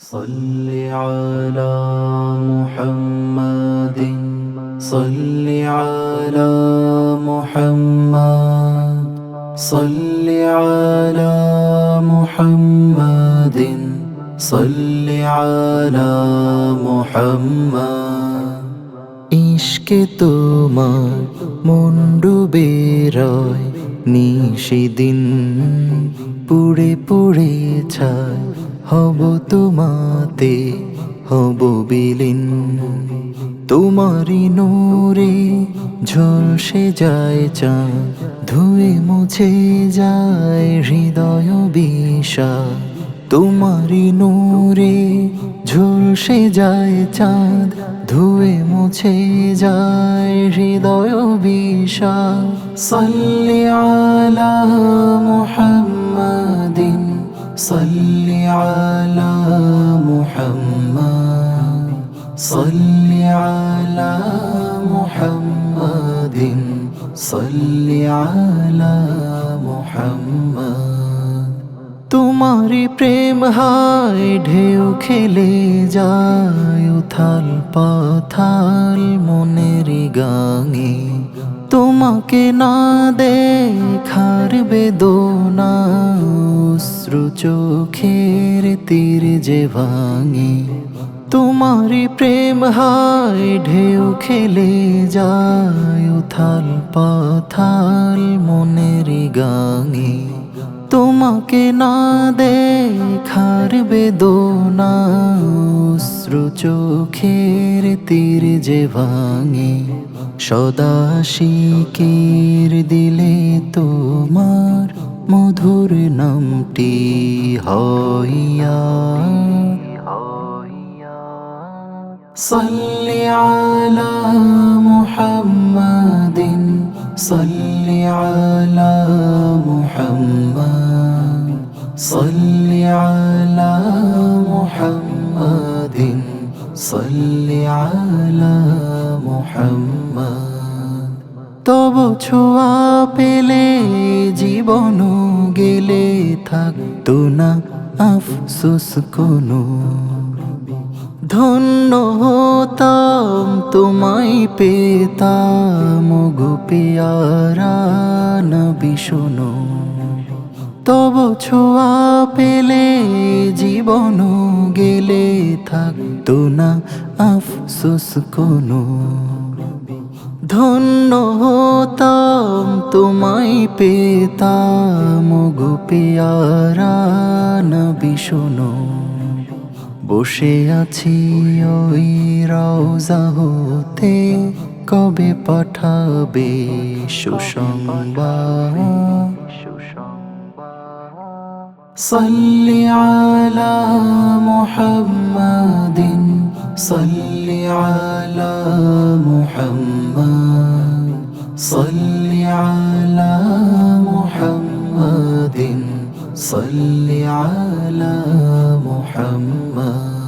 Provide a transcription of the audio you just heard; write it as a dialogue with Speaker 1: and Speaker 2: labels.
Speaker 1: صل على محمد صل على محمد صل على محمد صل على محمد ইশকে তোমার মন ডুবে রয় নিশিদিন পুড়ে পুড়ে ছায় হব তোমাতে, হব বিলীন। তোমারি নূরে ঝলসে যায় চাঁদ ধুয়ে মুছে যায় হৃদয় বিষা। তোমারি নূরে ঝলসে যায় চাঁদ ধুয়ে মুছে যায় হৃদয় বিষা। সাল্লি আলা সাল্লি আলা মুহাম্মাদ সাল্লি আলা মুহাম্মাদিন সাল্লি আলা মুহাম্মাদ তোমারি প্রেম হায়, ঢেউ খেলে যায় উথাল পাথাল মনের গাঙে। তোমাকে না দেখার বেদনা চোখের তীর যে ভাঙে তোমারি প্রেম হায়, ঢেউ খেলে যায় উথাল পাথাল মনের গাঙে। তোমাকে না দেখার বেদনা, অশ্রু চোখের তীর যে ভাঙে। সদা শিকির দিলে তোমার মধুর নামটি হইয়া صل على محمد صل على محمد صل على محمد صل على محمد তব ছোঁয়া পেলে জীবন গেলে থাকতো না আফসোস কোনো। ধন্য হতাম, তোমায় পেতাম গো পেয়ারা নবী তব ছোঁয়া পেলে জীবন গেলে থাকতো না আফসোস কোনো। ধন্য হতাম তোমায় পেতাম গো পেয়ারা নবী শোনো বসে আছি ওই রওজা হতে কবে পাঠাবে সুসংবাদ صل على محمد صل على محمد صل على محمد صل على محمد.